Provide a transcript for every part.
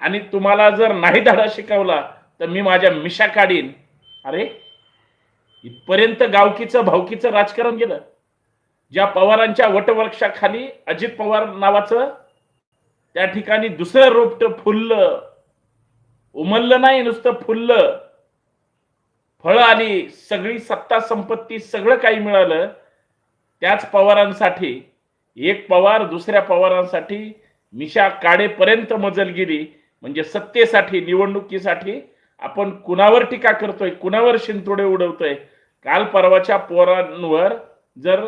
आणि तुम्हाला जर नाही धडा शिकवला तर मी माझ्या मिशा काढीन. अरे इथपर्यंत गावकीचं भावकीचं राजकारण गेलं. ज्या पवारांच्या वटवृक्षाखाली अजित पवार नावाचं त्या ठिकाणी दुसरं रोपट फुललं. उमललं नाही नुसतं फुललं. फळं आली सगळी सत्ता संपत्ती सगळं काही मिळालं. त्याच पवारांसाठी एक पवार दुसऱ्या पवारांसाठी मिशा काडेपर्यंत मजल गेली. म्हणजे सत्तेसाठी निवडणुकीसाठी आपण कुणावर टीका करतोय कुणावर शिंतोडे उडवतोय? काल परवाच्या पोरांवर जर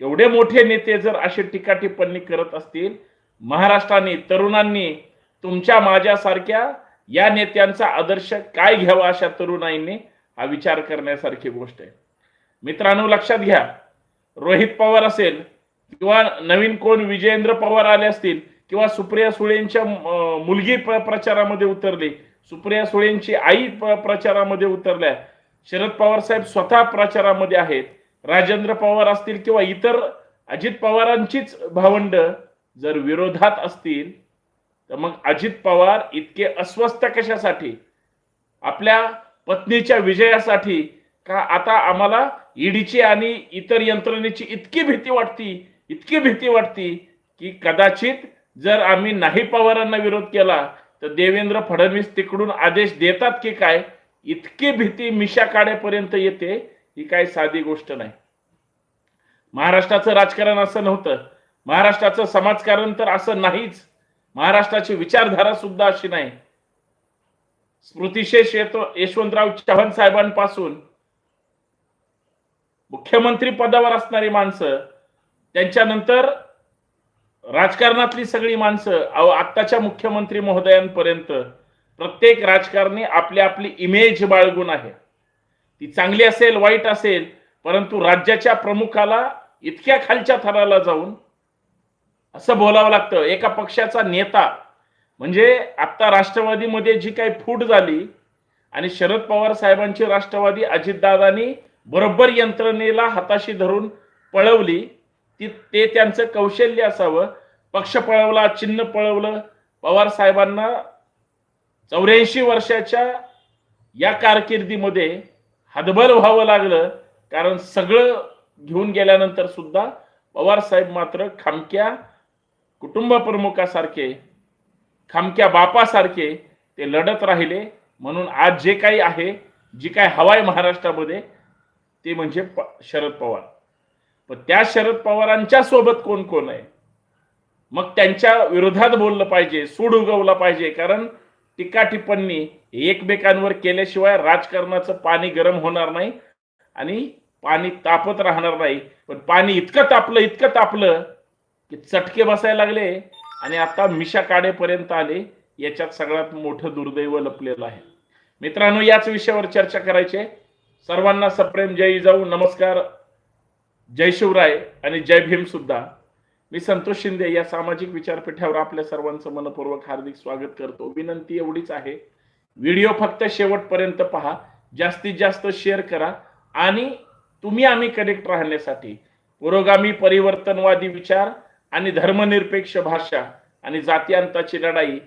एवढे मोठे नेते जर अशी टीका टिप्पणी करत असतील महाराष्ट्राने तरुणांनी तुमच्या माझ्यासारख्या या नेत्यांचा आदर्श काय घ्यावा अशा तरुणाईंनी हा विचार करण्यासारखी गोष्ट आहे. मित्रांनो लक्षात घ्या रोहित पवार असेल किंवा नवीन कोण विजयेंद्र पवार आले असतील किंवा सुप्रिया सुळेंच्या मुलगी प्रचारामध्ये उतरली सुप्रिया सुळेंची आई प्रचारामध्ये उतरल्या शरद पवार साहेब स्वतः प्रचारामध्ये आहेत राजेंद्र पवार असतील किंवा इतर अजित पवारांचीच भावंड जर विरोधात असतील तर मग अजित पवार इतके अस्वस्थ कशासाठी? आपल्या पत्नीच्या विजयासाठी का आता आम्हाला ईडीची आणि इतर यंत्रणेची इतकी भीती वाटती इतकी भीती वाटती की कदाचित जर आम्ही नाही पवारांना विरोध केला तर देवेंद्र फडणवीस तिकडून आदेश देतात की काय? इतकी भीती मिशा काढेपर्यंत येते ही काय साधी गोष्ट नाही. महाराष्ट्राचं राजकारण असं नव्हतं. महाराष्ट्राचं समाजकारण तर असं नाहीच. महाराष्ट्राची विचारधारा सुद्धा अशी नाही. स्मृतिशेष येतो यशवंतराव चव्हाण साहेबांपासून. मुख्यमंत्री पदावर असणारी माणसं त्यांच्यानंतर राजकारणातली सगळी माणसं अहो आत्ताच्या मुख्यमंत्री महोदयांपर्यंत प्रत्येक राजकारणी आपली आपली इमेज बाळगून आहे. ती चांगली असेल वाईट असेल परंतु राज्याच्या प्रमुखाला इतक्या खालच्या थराला जाऊन असं बोलावं लागतं. एका पक्षाचा नेता म्हणजे आता राष्ट्रवादीमध्ये जी काही फूट झाली आणि शरद पवार साहेबांची राष्ट्रवादी अजितदादांनी बरोबर यंत्रणेला हाताशी धरून पळवली ती ते त्यांचं कौशल्य असावं. पक्ष पळवला चिन्ह पळवलं. पवार साहेबांना चौऱ्याऐंशी वर्षाच्या या कारकिर्दीमध्ये हातभर व्हावं लागलं. कारण सगळं घेऊन गेल्यानंतर सुद्धा पवार साहेब मात्र खामक्या कुटुंब प्रमुखासारखे खामक्या बापासारखे ते लढत राहिले. म्हणून आज जे काही आहे जी काय हवाय महाराष्ट्रामध्ये ते म्हणजे प- शरद पवार. पण त्या शरद पवारांच्या सोबत कोण कोण आहे? मग त्यांच्या विरोधात बोललं पाहिजे सूड उगवला पाहिजे. कारण टीका टिप्पणी एकमेकांवर केल्याशिवाय राजकारणाचं पाणी गरम होणार नाही आणि पाणी तापत राहणार नाही. पण पाणी इतकं तापलं इतकं तापलं की चटके बसायला लागले आणि आता मिशा काढेपर्यंत आले. याच्यात सगळ्यात मोठं दुर्दैव लपलेलं आहे. मित्रांनो याच विषयावर चर्चा करायची सर्वांना सप्रेम जय जाऊ नमस्कार. जय शिवराय आणि जय भीम सुद्धा. मी संतोष शिंदे या सामाजिक विचारपीठावर आपल्या सर्वांचं मनपूर्वक हार्दिक स्वागत करतो. विनंती एवढीच आहे. व्हिडिओ फक्त शेवटपर्यंत पहा. जास्तीत जास्त शेअर करा आणि तुम्ही आम्ही कनेक्ट राहण्यासाठी पुरोगामी परिवर्तनवादी विचार आणि धर्मनिरपेक्ष भाषा आणि जातीयांताची लढाई